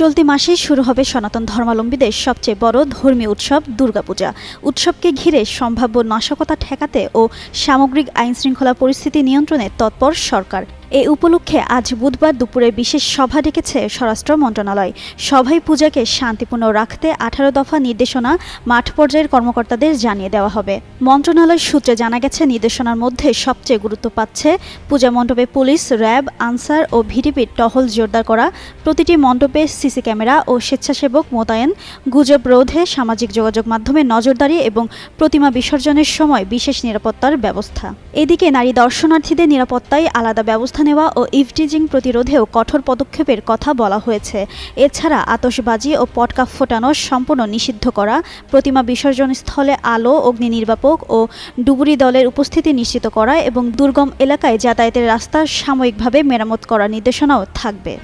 চলতি মাসে শুরু হবে সনাতন ধর্মাবলম্বীদের সবচেয়ে বড় ধর্মীয় উৎসব দুর্গাপূজা। উৎসবকে ঘিরে সম্ভাব্য নাশকতা ঠেকাতে ও সামগ্রিক আইনশৃঙ্খলা পরিস্থিতি নিয়ন্ত্রণে তৎপর সরকার। এ উপলক্ষে আজ বুধবার দুপুরে বিশেষ সভা ডেকেছে স্বরাষ্ট্র মন্ত্রণালয়। সভায় পূজাকে শান্তিপূর্ণ রাখতে আঠারো দফা নির্দেশনা মাঠ পর্যায়ের কর্মকর্তাদের জানিয়ে দেওয়া হবে। মন্ত্রণালয় সূত্রে জানা গেছে, নির্দেশনার মধ্যে সবচেয়ে গুরুত্ব পাচ্ছে পূজা মণ্ডপে পুলিশ, র্যাব, আনসার ও ভিডিপির টহল জোরদার করা, প্রতিটি মণ্ডপে সিসি ক্যামেরা ও স্বেচ্ছাসেবক মোতায়েন, গুজব রোধে সামাজিক যোগাযোগ মাধ্যমে নজরদারি এবং প্রতিমা বিসর্জনের সময় বিশেষ নিরাপত্তার ব্যবস্থা। এদিকে নারী দর্শনার্থীদের নিরাপত্তায় আলাদা ব্যবস্থা নেওয়া ও ইভটিজিং প্রতিরোধেও কঠোর পদক্ষেপের কথা বলা হয়েছে। এছাড়া আতসবাজি ও পটকা ফোটানো সম্পূর্ণ নিষিদ্ধ করা, প্রতিমা বিসর্জন স্থলে আলো, অগ্নি নির্বাপক ও ডুবুরি দলের উপস্থিতি নিশ্চিত করা এবং দুর্গম এলাকায় যাতায়াতের রাস্তা সাময়িকভাবে মেরামত করার নির্দেশনাও থাকবে।